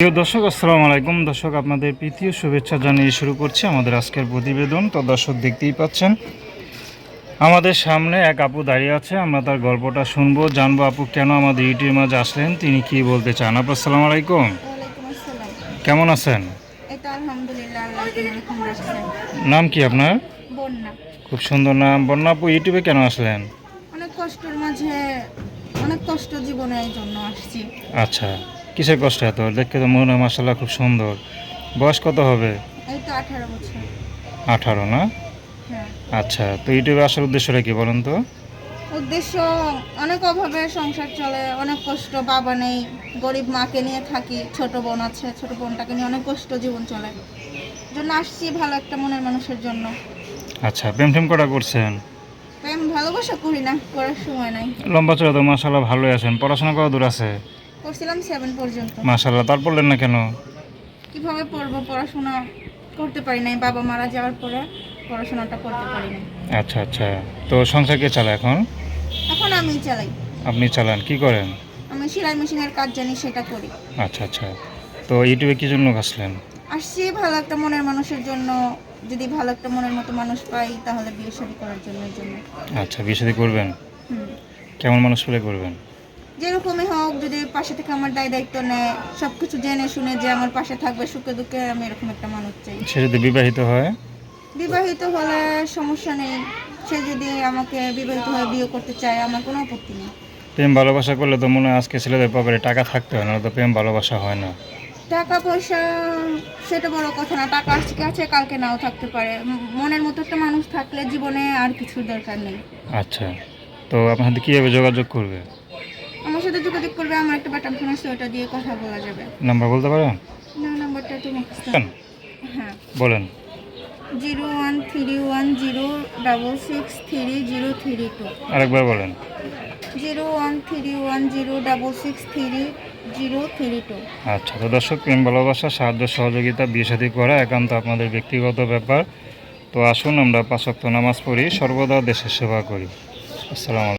প্রিয় দর্শক আসসালামু আলাইকুম। দর্শক আপনাদের প্রীতীয় শুভেচ্ছা জানিয়ে শুরু করছি আমাদের আজকের প্রতিবেদন। তো দর্শক দেখতেই পাচ্ছেন আমাদের সামনে এক আপু দাঁড়িয়ে আছে। আমরা তার গল্পটা শুনব জানব আপু কেন আমাদের ইউটিউবের মাঝে আসলেন তিনি কি বলতে চান? আপু আসসালামু আলাইকুম। কেমন আছেন? নাম কি আপনার? খুব সুন্দর নাম। বন্যা আপু ইউটিউবে কেন আসলেন? অনেক কষ্টের মাঝে অনেক কষ্ট জীবনে জন্য আসছি। আচ্ছা। কিসের কষ্ট এত? দেখতে তো মনে হয় মাসাল্লাহ খুব সুন্দর। বয়স কত হবে? এই তো আঠারো না? হ্যাঁ। আচ্ছা তো ইউটিউবে আসার উদ্দেশ্যটা কি বলুন তো? উদ্দেশ্য অনেক অভাবে সংসার চলে অনেক কষ্ট বাবা নেই গরিব মাকে নিয়ে থাকি ছোট বোন আছে ছোট বোনটাকে নিয়ে অনেক কষ্ট জীবন চলে। জন্য আসছি ভালো একটা মনের মানুষের জন্য। আচ্ছা প্রেম টেম কটা করছেন? প্রেম ভালোবাসা করি না করার সময় নাই। লম্বা চড়া তো মাসাল্লাহ ভালোই আছেন। পড়াশোনা কত দূর আছে? করছিলাম সেভেন পর্যন্ত। মাসাল্লাহ তার পড়লেন না কেন? কীভাবে পড়ব? পড়াশোনা করতে পারি নাই বাবা মারা যাওয়ার পরে পড়াশোনাটা করতে পারি নাই। আচ্ছা আচ্ছা। তো সংসার কে চালা এখন? এখন আমি চালাই। আপনি চালান কি করেন? আমি সেলাই মেশিনের কাজ জানি সেটা করি। আচ্ছা আচ্ছা। তো ইউটিউবে কি জন্য আসলেন? আসছি ভালো একটা মনের মানুষের জন্য। যদি ভালো একটা মনের মতো মানুষ পাই তাহলে বিয়ে শাদী করার জন্য জন্য। আচ্ছা বিয়ে শাদী করবেন? হুম। কেমন মানুষ পেলে করবেন? যেরকমই হোক যদি পাশে থেকে আমার দায় দায়িত্ব নেয় সব কিছু জেনে শুনে যে আমার পাশে থাকবে সুখে দুঃখে আমি এরকম একটা মানুষ চাই। সে যদি বিবাহিত হয়? বিবাহিত হলে সমস্যা নেই। সে যদি আমাকে বিবাহিত হয়ে বিয়ে করতে চায় আমার কোনো আপত্তি নেই। প্রেম ভালোবাসা করলে তো মনে হয় আজকে ছেলেদের পকেটে টাকা থাকতে হয় না তো প্রেম ভালোবাসা হয় না। টাকা পয়সা সেটা বড় কথা না। টাকা আজকে আছে কালকে নাও থাকতে পারে। ম- মনের মতো একটা মানুষ থাকলে জীবনে আর কিছু দরকার নেই। আচ্ছা। তো আপনার সাথে কীভাবে যোগাযোগ করবে? যোগাযোগ করবে আমার একটা বাটন ফোন আছে ওটা দিয়ে কথা বলা যাবে। নাম্বার বলতে পারেন না নাম্বারটা তো মুখস্থ হ্যাঁ। বলেন। Zero one three one zero double six three zero three two. আরেকবার বলেন। Zero one three one zero double six three zero three two. আচ্ছা তো দর্শক প্রেম ভালোবাসা সাহায্য সহযোগিতা বিয়ে সাথী করা একান্ত আপনাদের ব্যক্তিগত ব্যাপার। তো আসুন আমরা পাঁচক্ত নামাজ পড়ি সর্বদা দেশের সেবা করি। আসসালামু